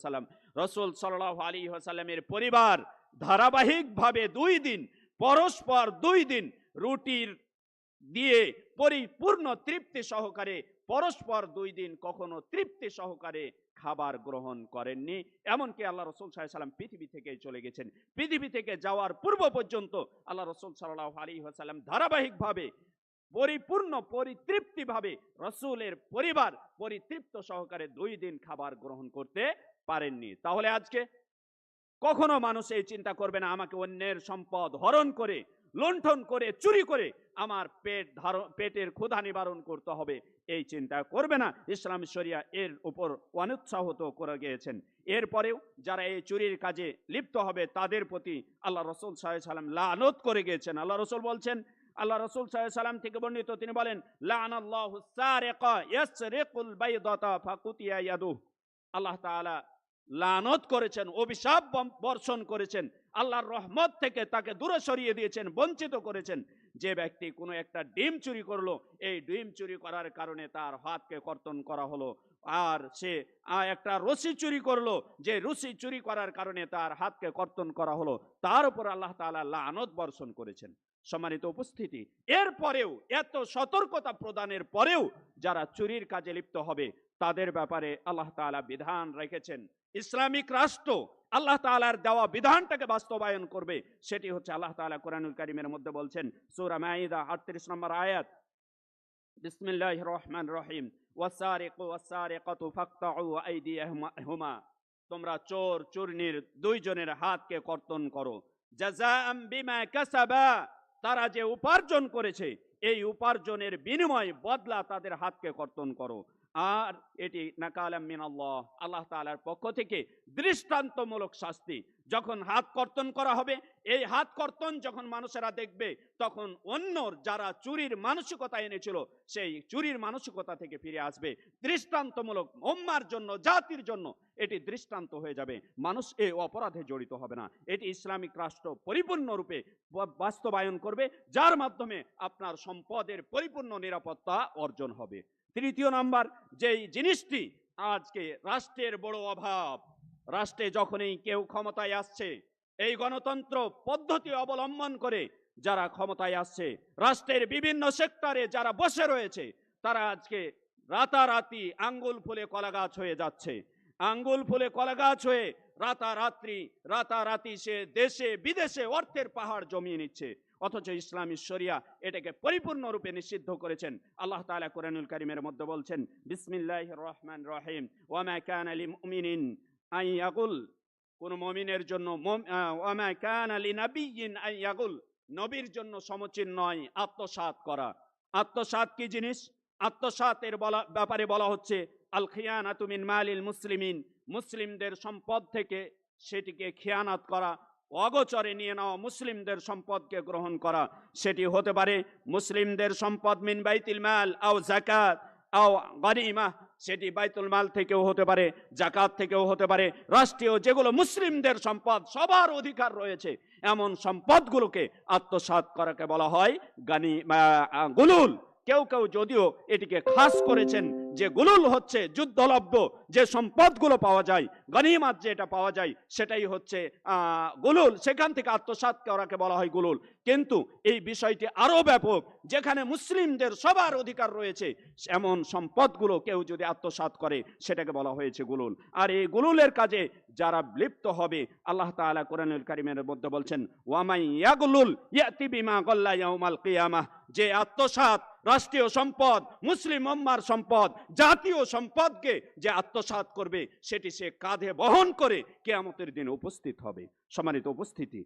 ওসাল্লাম রসুল সাল্লাহ আলী ওসাল্লামের পরিবার ধারাবাহিকভাবে দুই দিন, পরস্পর দুই দিন রুটির দিয়ে পরিপূর্ণ তৃপ্তি সহকারে পরস্পর দুই দিন কখনো তৃপ্তি সহকারে খাবার গ্রহণ করেননি। এমনকি আল্লাহ রসুল সাল্লাম পৃথিবী থেকে চলে গেছেন। পৃথিবী থেকে যাওয়ার পূর্ব পর্যন্ত আল্লাহ রসুল সাল্লাহ আলী সাল্লাম ধারাবাহিকভাবে পরিপূর্ণ, পরিতৃপ্তিভাবে রসুলের পরিবার পরিতৃপ্ত সহকারে দুই দিন খাবার গ্রহণ করতে পারেননি। তাহলে আজকে কখনো মানুষ এই চিন্তা করবে না, আমাকে অন্যের সম্পদ হরণ করে, লুণ্ঠন করে, চুরি করে আমার পেট ধারণ পেটের ক্ষুধা নিবারণ করতে হবে। এই চিন্তা করবে না, ইসলাম শরিয়া এর উপর অনুৎসাহিত করে গিয়েছেন। এরপরেও যারা এই চুরির কাজে লিপ্ত হবে, তাদের প্রতি আল্লাহ রসুল সাহেব সাল্লাম লানত করে গিয়েছেন। আল্লাহ রসুল বলছেন আল্লাহ রসুল সাল্লাম থেকে বর্ণিত, তিনি বলেন আল্লাহ লানত করেছেন, অভিশাপ বর্ষণ করেছেন, আল্লাহর রহমত থেকে তাকে দূরে সরিয়ে দিয়েছেন, বঞ্চিত করেছেন। যে ব্যক্তি কোনো একটা ডিম চুরি করল, এই ডিম চুরি করার কারণে তার হাতকে কর্তন করা হলো। আর সে একটা রশি চুরি করল, যে রশি চুরি করার কারণে তার হাতকে কর্তন করা হলো। তার উপর আল্লাহ তাআলা লানত বর্ষণ করেছেন। সম্মানিত উপস্থিতি। এরপরেও এত সতর্কতা প্রদানের পরেও যারা চুরির কাজে লিপ্ত হবে, তাদের ব্যাপারে আল্লাহ তাআলা বিধান রেখেছেন। ইসলামিক রাষ্ট্র আল্লাহ তাআলার দেওয়া বিধানটাকে বাস্তবায়ন করবে, সেটি হচ্ছে আল্লাহ তাআলা কোরআনুল কারিমের মধ্যে বলছেন, সূরা মাইদা 38 নম্বর আয়াত বিসমিল্লাহ রহমান রহিম তোমরা চোর, চুরনির দুইজনের হাতকে কর্তন করো। জাযাআম বিমা কাসাবা তারা যে উপার্জন করেছে এই উপার্জনের বিনিময়ে বদলা তাদের হাতকে কর্তন করো। আর এটি নাকালাম আল্লাহ আল্লাহ তাআলার পক্ষ থেকে দৃষ্টান্তমূলক শাস্তি। যখন হাত কর্তন করা হবে, এই হাত কর্তন যখন মানুষেরা দেখবে, তখন অন্যর যারা চুরির মানসিকতা এনেছিল, সেই চুরির মানসিকতা থেকে ফিরে আসবে। দৃষ্টান্তমূলক উম্মার জন্য, জাতির জন্য এটি দৃষ্টান্ত হয়ে যাবে। মানুষ এই অপরাধে জড়িত হবে না। এটি ইসলামিক রাষ্ট্র পরিপূর্ণরূপে বাস্তবায়ন করবে, যার মাধ্যমে আপনার সম্পদের পরিপূর্ণ নিরাপত্তা অর্জন হবে। তৃতীয় নাম্বার, যেই জিনিসটি আজকে রাষ্ট্রের বড় অভাব, রাষ্ট্রে যখনই কেউ ক্ষমতায় আসছে, এই গণতন্ত্র পদ্ধতি অবলম্বন করে যারা ক্ষমতায় আসছে, রাষ্ট্রের বিভিন্ন সেক্টরে যারা বসে রয়েছে, তারা আজকে রাতারাতি আঙ্গুল ফুলে কলা গাছ হয়ে যাচ্ছে। আঙ্গুল ফুলে কলা গাছ হয়ে রাতারাত্রি রাতারাতি সে দেশে, বিদেশে অর্থের পাহাড় জমিয়ে নিচ্ছে। অথচ ইসলামী শরিয়া এটাকে পরিপূর্ণরূপে নিষিদ্ধ করেছেন। আল্লাহ তাআলা কোরআনুল কারীমের মধ্যে বলছেন, বিসমিল্লাহির রহমান রহিম। ওয়ামা কানা লিমুমিনিন আন ইয়াকুল কোন মমিনের জন্য ওয়ামা কানা লিনাবিয়্যিন আন ইয়াকুল নবীর জন্য সমচিন নয়, আত্মসাৎ করা। আত্মসাৎ কি জিনিস? আত্মসাতের বলা, ব্যাপারে বলা হচ্ছে, আল খিয়ানাতু মিন মালিল মুসলিমিন। মুসলিমদের সম্পদ থেকে সেটিকে খেয়ানাত করা অগোচরে নিয়ে নেওয়া মুসলিমদের সম্পদকে গ্রহণ করা। সেটি হতে পারে মুসলিমদের সম্পদ মিন বাইতুল মাল, আও জাকাত আও গনিমা সেটি বাইতুল মাল থেকেও হতে পারে জাকাত থেকেও হতে পারে। রাষ্ট্রীয় যেগুলো মুসলিমদের সম্পদ, সবার অধিকার রয়েছে, এমন সম্পদগুলোকে আত্মসাৎ করাকে বলা হয় গানি গুলুল। কেউ কেউ যদিও এটিকে খাস করেছেন যে গুলুল হচ্ছে যুদ্ধলব্ধ, যে সম্পদগুলো পাওয়া যায়, গনিমাত যেটা পাওয়া যায়, সেটাই হচ্ছে গুলুল। সেখান থেকে আত্মসাৎ করাকে বলা হয় গুলুল। কিন্তু এই বিষয়টি আরও ব্যাপক, যেখানে মুসলিমদের সবার অধিকার রয়েছে, এমন সম্পদগুলো কেউ যদি আত্মসাৎ করে, সেটাকে বলা হয়েছে গুলুল। আর এই গুলুলের কাজে যারা লিপ্ত হবে, আল্লাহ তাআলা কোরআনুল কারিমের মধ্যে বলছেন ওয়ামাই ইয়াগুলুল ইয়াতি বিমা গল্লা ইয়াউমাল কিয়ামাহ যে আত্মসাৎ রাষ্ট্রীয় সম্পদ, মুসলিম উম্মার সম্পদ, জাতীয় সম্পদকে যে আত্মসাত করবে, সেটি সে কাঁধে বহন করে কেয়ামতের দিন উপস্থিত হবে। সম্মানিত উপস্থিতি